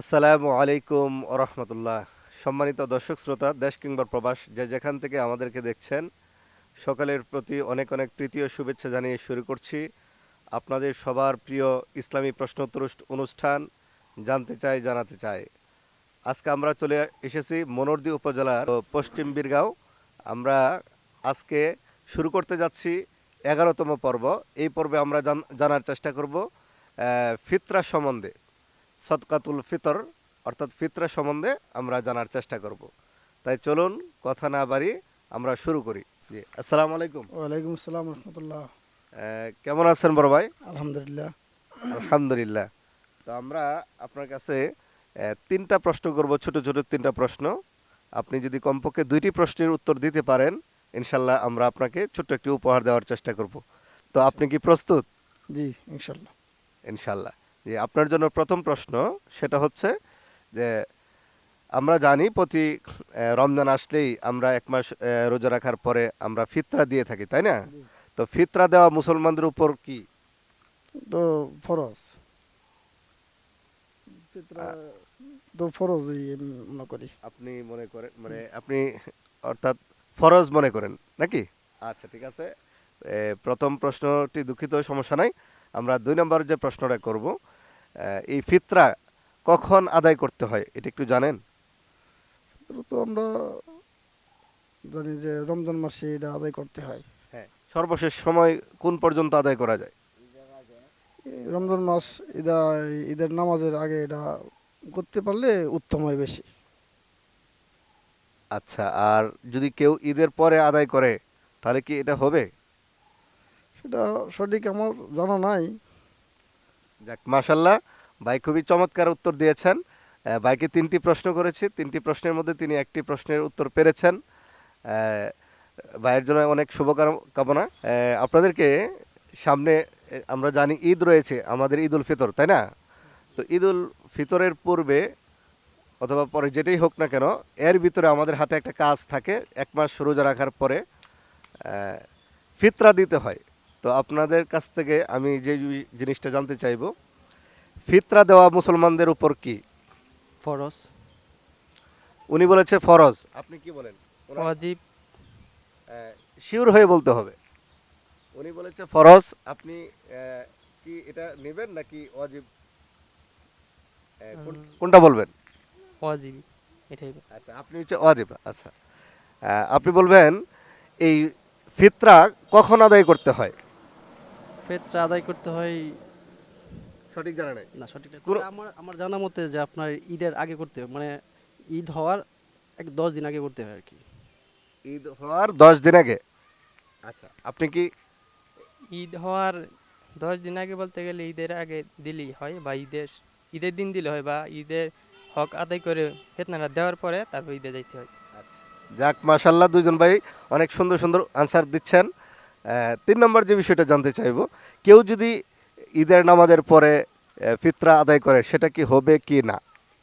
আসসালামু আলাইকুম রহমতুল্লাহ সম্মানিত দর্শক শ্রোতা, দেশ কিংবা প্রবাস, যে যেখান থেকে আমাদেরকে দেখছেন, সকালের প্রতি অনেক অনেক তৃতীয় শুভেচ্ছা জানিয়ে শুরু করছি। আপনাদের সবার প্রিয় ইসলামী প্রশ্নোত্তর অনুষ্ঠান, জানতে চাই, জানাতে চাই। আজকে আমরা চলে এসেছি মনোরদি উপজেলার পশ্চিম বীরগাঁও। আমরা আজকে শুরু করতে যাচ্ছি এগারোতম পর্ব। এই পর্বে আমরা জানার চেষ্টা করব ফিতরা সম্বন্ধে। সদকাতুল ফিতর অর্থাৎ ফিতরা সম্বন্ধে আমরা জানার চেষ্টা করব। তাই চলুন কথা না বাড়ি আমরা শুরু করি। জি আসসালামু আলাইকুম। ওয়ালাইকুম আসসালাম রহমতুল্লাহ। কেমন আছেন বড় ভাই? আলহামদুলিল্লাহ। আলহামদুলিল্লাহ। তো আমরা আপনার কাছে তিনটা প্রশ্ন করব ছোট ছোট তিনটা প্রশ্ন। আপনি যদি কমপক্ষে দুইটি প্রশ্নের উত্তর দিতে পারেন ইনশাল্লাহ আমরা আপনাকে ছোট্ট একটি উপহার দেওয়ার চেষ্টা করব। তো আপনি কি প্রস্তুত? জি ইনশাল্লাহ। ইনশাল্লাহ। আপনার জন্য প্রথম প্রশ্ন সেটা হচ্ছে যে আমরা জানি প্রতি রমজান আসলেই আমরা এক মাস রোজা রাখার পরে আমরা ফিতরা দিয়ে থাকি তাই না? তো ফিতরা দেওয়া মুসলমানদের উপর কি? তো ফরজ। তো ফরজই আমি মনে করি। আপনি মনে করেন মানে আপনি অর্থাৎ ফরজ মনে করেন নাকি? আচ্ছা ঠিক আছে। প্রথম প্রশ্নটি দুঃখিত সমস্যা নাই। আমরা দুই নম্বর যে প্রশ্নটা করব এই ফিতরা কখন আদায় করতে হয় এটা একটু জানেন? তো আমরা জানি যে রমজান মাসে এটা আদায় করতে হয়। হ্যাঁ সর্বশেষ সময় কোন পর্যন্ত আদায় করা যায়? এই রমজান মাস ঈদা ঈদের নামাজের আগে এটা করতে পারলে উত্তম হয় বেশি। আচ্ছা আর যদি কেউ ঈদের পরে আদায় করে তাহলে কি এটা হবে? সেটা সঠিক আমার জানা নাই। যাক মাশাল্লাহ ভাই খুবই চমৎকার উত্তর দিয়েছেন। ভাইকে তিনটি প্রশ্ন করেছি, তিনটি প্রশ্নের মধ্যে তিনি একটি প্রশ্নের উত্তর পেরেছেন। ভাইয়ের জন্য অনেক শুভকামনা। আপনাদেরকে সামনে আমরা জানি ঈদ রয়েছে, আমাদের ঈদ উল ফিতর, তাই না? তো ঈদ ফিতরের পূর্বে, অথবা পরে যেটাই হোক না কেন, এর ভিতরে আমাদের হাতে একটা কাজ থাকে, এক মাস রোজা রাখার পরে ফিতরা দিতে হয়। তো আপনাদের কাছ থেকে আমি যে জিনিসটা জানতে চাইব ফিতরা দেওয়া মুসলমানদের উপর কি? ফরজ। উনি বলেছে ফরজ। আপনি কি বলেন? ওয়াজিব। শিওর হয়ে বলতে হবে। উনি বলেছে ফরজ। আপনি কি এটা নেবেন নাকি অজিব কোন- কোনটা বলবেন? ওয়াজিব এটাই আচ্ছা আপনি হচ্ছে অজিব আচ্ছা। আপনি বলবেন এই ফিতরা কখন আদায় করতে হয়? ফেতরা আদায় করতে হয়। সঠিক জানা নাই? না সঠিক। আমার আমার জানা মতে যে আপনার ঈদের আগে করতে হবে মানে ঈদ হওয়ার এক দশ দিন আগে করতে হয় আর কি। ঈদ হওয়ার দশ দিন আগে? আচ্ছা। আপনি কি ঈদ হওয়ার দশ দিন আগে বলতে গেলে ঈদের আগে দিলেই হয় বা ঈদের ঈদের দিন দিলে হয় বা ঈদের হক আদায় করে ফেতনাটা দেওয়ার পরে তারপর ঈদে যাইতে হয়। যাক মাশাল্লাহ দুজন ভাই অনেক সুন্দর সুন্দর আনসার দিচ্ছেন। তিন নম্বর যে বিষয়টা জানতে চাইব কেউ যদি ঈদের নামাজের পরে ফিতরা আদায় করে সেটা কি হবে কি না?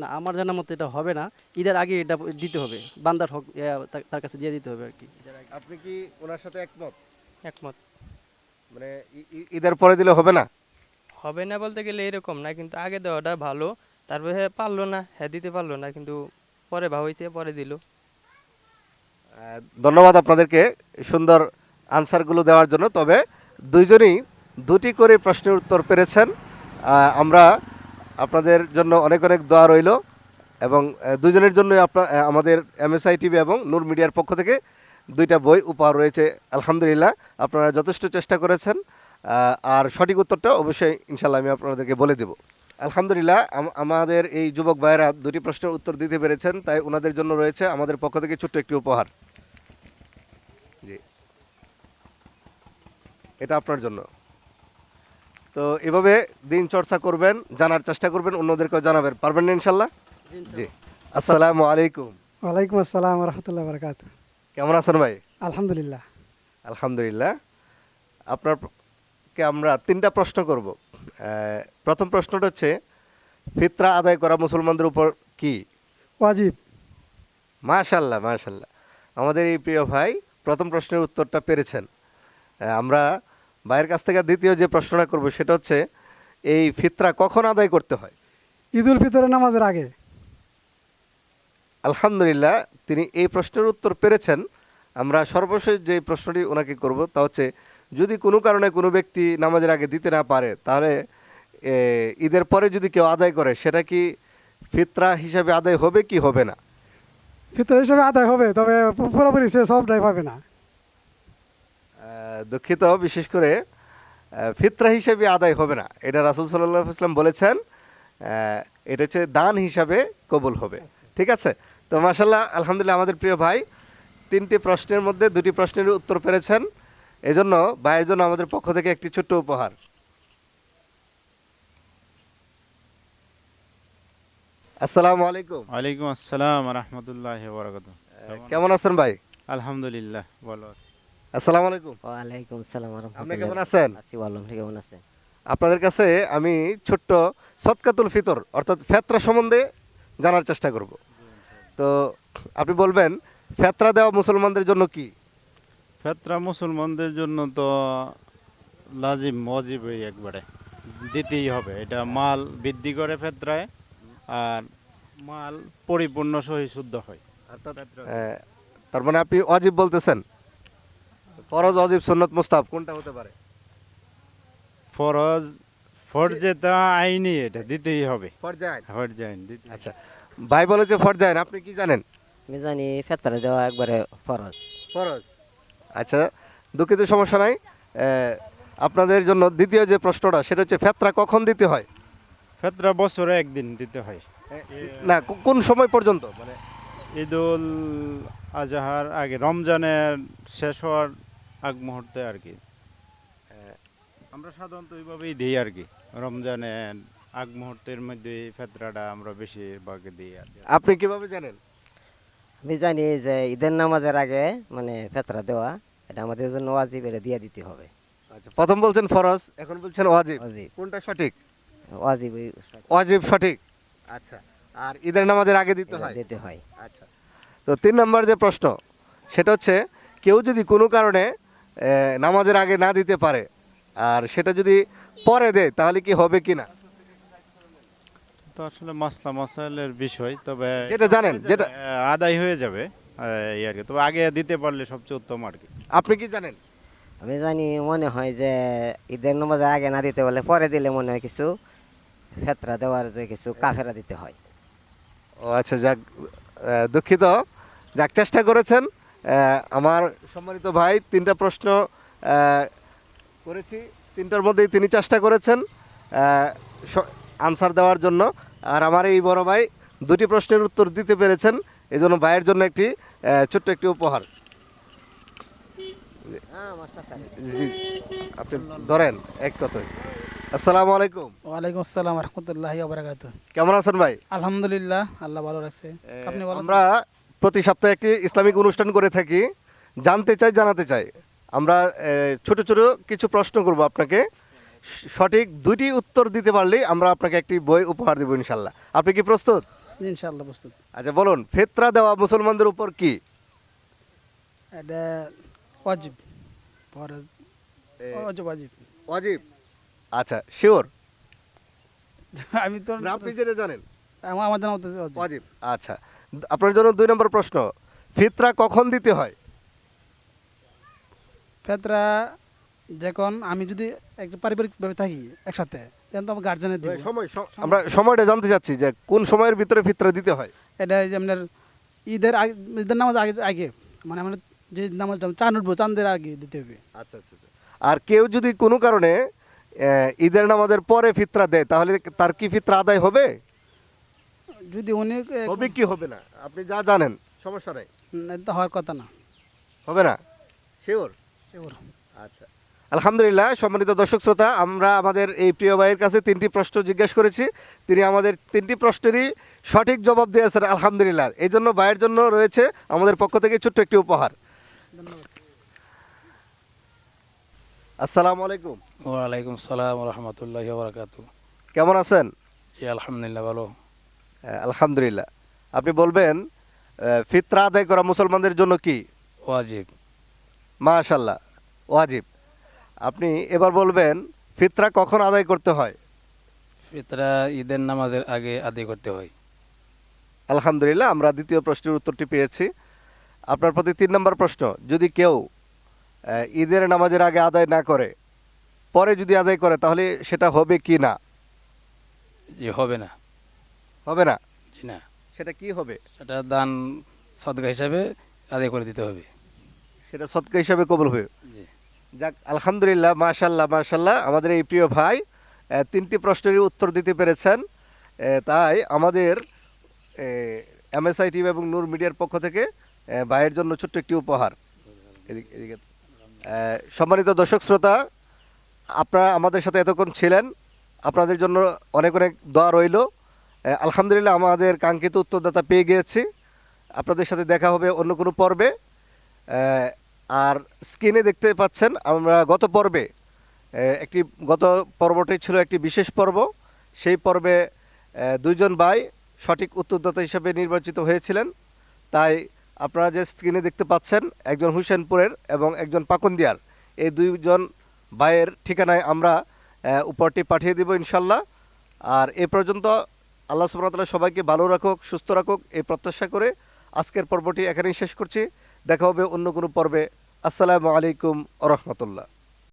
না আমার জানা মতে এটা হবে না। ঈদের আগে এটা দিতে হবে। বান্দার হক তার কাছে দিয়ে দিতে হবে আর কি। আপনি কি ওনার সাথে একমত? একমত। মানে ঈদের পরে দিলে হবে না? হবে না বলতে গেলে এরকম না কিন্তু আগে দেওয়াটা ভালো। তারপরে হ্যাঁ পারল না হ্যাঁ দিতে পারল না কিন্তু পরে ভাব হয়েছে পরে দিল। ধন্যবাদ আপনাদেরকে সুন্দর আনসারগুলো দেওয়ার জন্য। তবে দুইজনই দুটি করে প্রশ্নের উত্তর পেরেছেন। আমরা আপনাদের জন্য অনেক অনেক দোয়া রইল এবং দুজনের জন্য আপনার আমাদের এমএসআই টিভি এবং নূর মিডিয়ার পক্ষ থেকে দুইটা বই উপহার রয়েছে। আলহামদুলিল্লাহ, আপনারা যথেষ্ট চেষ্টা করেছেন। আর সঠিক উত্তরটা অবশ্যই ইনশাল্লাহ আমি আপনাদেরকে বলে দেব। আলহামদুলিল্লাহ আমাদের এই যুবক ভাইয়েরা দুটি প্রশ্নের উত্তর দিতে পেরেছেন, তাই ওনাদের জন্য রয়েছে আমাদের পক্ষ থেকে ছোট্ট একটি উপহার। এটা আপনার জন্য। তো এভাবে দিন চর্চা করবেন জানার চেষ্টা করবেন অন্যদেরকেও জানাবেন। পারবেন না ইনশাল্লাহ? জি আসসালামু আলাইকুম। ওয়ালাইকুম আসসালাম রহমতুল্লাহ বরকাত কেমন আছেন ভাই? আলহামদুলিল্লাহ। আলহামদুলিল্লাহ। আপনারকে আমরা তিনটা প্রশ্ন করব। প্রথম প্রশ্নটা হচ্ছে ফিতরা আদায় করা মুসলমানদের উপর কি? ওয়াজিব। মাশাল্লাহ মাশাল্লাহ আমাদের এই প্রিয় ভাই প্রথম প্রশ্নের উত্তরটা পেরেছেন। আমরা ভাইয়ের কাছ থেকে দ্বিতীয় যে প্রশ্নটা করব সেটা হচ্ছে এই ফিতরা কখন আদায় করতে হয়? ঈদ উল ফিতরের নামাজের আগে। আলহামদুলিল্লাহ তিনি এই প্রশ্নের উত্তর পেরেছেন। আমরা সর্বশেষ যে প্রশ্নটি ওনাকে করব তা হচ্ছে যদি কোনো কারণে কোনো ব্যক্তি নামাজের আগে দিতে না পারে তাহলে ঈদের পরে যদি কেউ আদায় করে সেটা কি ফিতরা হিসাবে আদায় হবে কি হবে না? ফিতরা হিসাবে আদায় হবে তবে পুরোপুরি সে সবটাই পাবে না। দুঃখিত বিশেষ করে ফিতরা হিসেবে আদায় হবে না। এটা রাসুল সাল্লাহ ইসলাম বলেছেন এটা হচ্ছে দান হিসাবে কবুল হবে। ঠিক আছে? তো মাসাল্লাহ আলহামদুলিল্লাহ আমাদের প্রিয় ভাই তিনটি প্রশ্নের মধ্যে দুটি প্রশ্নের উত্তর পেরেছেন। এজন্য ভাইয়ের জন্য আমাদের পক্ষ থেকে একটি ছোট্ট উপহার। আসসালামু আলাইকুম। ওয়ালাইকুম আসসালাম রহমতুল্লাহ কেমন আছেন ভাই? আলহামদুলিল্লাহ ভালো আছি। আসসালামু আলাইকুম। ওয়ালাইকুম সালাম আপনি কেমন আছেন? আছি ভালো আপনি কেমন আছেন? আপনাদের কাছে আমি ছোট্ট সৎকাতুল ফিতর অর্থাৎ ফেতরা সম্বন্ধে জানার চেষ্টা করব। তো আপনি বলবেন ফেতরা দেওয়া মুসলমানদের জন্য কি? ফেতরা মুসলমানদের জন্য তো লাজিম মজিবই একবারে। দিতেই হবে। এটা মাল বৃদ্ধি করে ফেতরায় আর মাল পরিপূর্ণ সহি শুদ্ধ হয় তার মানে আপনি অজিব বলতেছেন? ফরজ অজিব সুন্নত মুস্তাব কোনটা হতে পারে? ফরজ ফরজে তা আইনি এটা দিতেই হবে। ফরজাইন ফরজে আইন দিতে আচ্ছা ভাই বলেছে ফরজাইন আপনি কি জানেন? আমি জানি ফেতরা দেওয়া একবারে ফরজ। ফরজ। আচ্ছা দুঃখিত সমস্যা নাই। আপনাদের জন্য দ্বিতীয় যে প্রশ্নটা সেটা হচ্ছে ফেতরা কখন দিতে হয়? ফেতরা বছরে একদিন দিতে হয়। না কোন সময় পর্যন্ত? মানে ঈদুল আজহার আগে রমজানের শেষ হওয়ার আগ মুহূর্তে আর কি। আমরা সাধারণত ওইভাবেই দিই আর কি। রমজানের আগ মুহূর্তের মধ্যে ফেতরাটা আমরা বেশিরভাগ দিই আর কি। আপনি কীভাবে জানেন? আমি জানি যে ঈদের নামাজের আগে মানে ফেতরা দেওয়া এটা আমাদের জন্য ওয়াজিব এটা দিয়ে দিতে হবে। আচ্ছা প্রথম বলছেন ফরজ এখন বলছেন ওয়াজিব। ওয়াজিব। কোনটা সঠিক? ওয়াজিব ওয়াজিব সঠিক। আচ্ছা আর ঈদের নামাজের আগে দিতে হয়? দিতে হয়। আচ্ছা তো তিন নম্বর যে প্রশ্ন সেটা হচ্ছে কেউ যদি কোনো কারণে নামাজের আগে না দিতে পারে। আর সেটা যদি পরে দেয় তাহলে কি হবে কি না? তো আসলে মাসলা মাসাইলের বিষয় তবে যেটা জানেন, যেটা- আদায় হয়ে যাবে এই আর কি। তবে আগে দিতে পারলে সবচেয়ে উত্তম আর কি। আপনি কি জানেন? আমি জানি মনে হয় যে ঈদের নামাজের আগে না দিতে বলে পরে দিলে মনে হয় কিছু ফেতরা দেওয়ার যে কিছু কাফেরা দিতে হয়। ও আচ্ছা যাক দুঃখিত। যাক চেষ্টা করেছেন। আমার সম্মানিত ভাই তিনটা প্রশ্ন করেছি। তিনটার মধ্যেই তিনি চেষ্টা করেছেন আনসার দেওয়ার জন্য। আর আমার এই বড় ভাই দুটি প্রশ্নের উত্তর দিতে পেরেছেন এই জন্য ভাইয়ের জন্য একটি ছোট্ট একটি উপহার। জি আপনি ধরেন এক কথায়। আসসালামু আলাইকুম। ওয়ালাইকুম আসসালাম রহমতুল্লাহ বারাকাত কেমন আছেন ভাই? আলহামদুলিল্লাহ আল্লাহ ভালো রাখছে। আপনি ভালো আমরা প্রতি সপ্তাহে একটি ইসলামিক অনুষ্ঠান করে থাকি। জানতে চাই জানাতে চাই। আমরা ছোট ছোট কিছু প্রশ্ন করব আপনাকে। সঠিক দুইটি উত্তর দিতে পারলেই আমরা আপনাকে একটি বই উপহার দেবো ইনশাল্লাহ। আপনি কি প্রস্তুত? আছেন? ইনশাআল্লাহ প্রস্তুত। আচ্ছা বলুন ফেতরা দেওয়া মুসলমানদের উপর কি? এটা ওয়াজিব। ওয়াজিব ওয়াজিব। আচ্ছা শিওর? আমি তো আপনি যেটা জানেন। আমার ওয়াজিব। আচ্ছা। আপনার জন্য দুই নম্বর প্রশ্ন ফিতরা কখন দিতে হয়? ফেতরা যখন আমি যদি একটা পারিবারিকভাবে থাকি একসাথে তখন তো আমার গার্জেনের দিব। সময় আমরা সময়টা জানতে চাচ্ছি যে কোন সময়ের ভিতরে ফিতরা দিতে হয়? এটা যে আপনার ঈদের আগে ঈদের নামাজ আগে আগে মানে আমরা যে নামাজ চান উঠবো চাঁদের আগে দিতে হবে। আচ্ছা আচ্ছা আচ্ছা। আর কেউ যদি কোনো কারণে ঈদের নামাজের পরে ফিতরা দেয় তাহলে তার কি ফিতরা আদায় হবে? যদি অনেক হবে কি হবে না? আপনি যা জানেন সমস্যা নাই। তো হওয়ার কথা না। হবে না? শিওর? শিওর। আচ্ছা। আলহামদুলিল্লাহ সম্মানিত দর্শক শ্রোতা আমরা আমাদের এই প্রিয় ভাইয়ের কাছে তিনটি প্রশ্ন জিজ্ঞেস করেছি। তিনি আমাদের তিনটি প্রশ্নেরই সঠিক জবাব দিয়েছেন আলহামদুলিল্লাহ। এই জন্য ভাইয়ের জন্য রয়েছে আমাদের পক্ষ থেকে ছোট্ট একটি উপহার। আসসালামু আলাইকুম। ওয়ালাইকুম সালাম রহমতুল্লাহ বরকাত কেমন আছেন? জি আলহামদুলিল্লাহ ভালো। আলহামদুলিল্লাহ। আপনি বলবেন ফিতরা আদায় করা মুসলমানদের জন্য কি? ওয়াজিব। মাশাল্লাহ ওয়াজিব। আপনি এবার বলবেন ফিতরা কখন আদায় করতে হয়? ফিতরা ঈদের নামাজের আগে আদায় করতে হয়। আলহামদুলিল্লাহ আমরা দ্বিতীয় প্রশ্নের উত্তরটি পেয়েছি। আপনার প্রতি তিন নম্বর প্রশ্ন যদি কেউ ঈদের নামাজের আগে আদায় না করে পরে যদি আদায় করে তাহলে সেটা হবে কি না? যে হবে না। হবে না? জি না। সেটা কি হবে? সেটা দান সদকা হিসাবে আদায় করে দিতে হবে। সেটা সৎকা হিসাবে কবল হবে। যাক আলহামদুলিল্লাহ মাশাল্লাহ মাশাল্লাহ আমাদের এই প্রিয় ভাই তিনটি প্রশ্নেরই উত্তর দিতে পেরেছেন। তাই আমাদের এমএসআই টিভি এবং নূর মিডিয়ার পক্ষ থেকে ভাইয়ের জন্য ছোট্ট একটি উপহার। এদিকে সম্মানিত দর্শক শ্রোতা আপনারা আমাদের সাথে এতক্ষণ ছিলেন। আপনাদের জন্য অনেক অনেক দোয়া রইল। আলহামদুলিল্লাহ আমাদের কাঙ্ক্ষিত উত্তরদাতা পেয়ে গিয়েছি। আপনাদের সাথে দেখা হবে অন্য কোনো পর্বে। আর স্ক্রিনে দেখতে পাচ্ছেন আমরা গত পর্বে একটি গত পর্বটি ছিল একটি বিশেষ পর্ব। সেই পর্বে দুইজন ভাই সঠিক উত্তরদাতা হিসেবে নির্বাচিত হয়েছিলেন। তাই আপনারা যে স্ক্রিনে দেখতে পাচ্ছেন একজন হুসেনপুরের এবং একজন পাকুন্দিয়ার। এই দুইজন ভাইয়ের ঠিকানায় আমরা আহ, উপহারটি পাঠিয়ে দেব ইনশাল্লাহ। আর এ পর্যন্ত আল্লাহ সুবহানাহু সবাইকে ভালো রাখুক, সুস্থ রাখুক, এই প্রত্যাশা করে আজকের পর্বটি এখানেই শেষ করছি। দেখা হবে অন্য কোনো পর্বে। আসসালামু আলাইকুম রহমতুল্লাহ।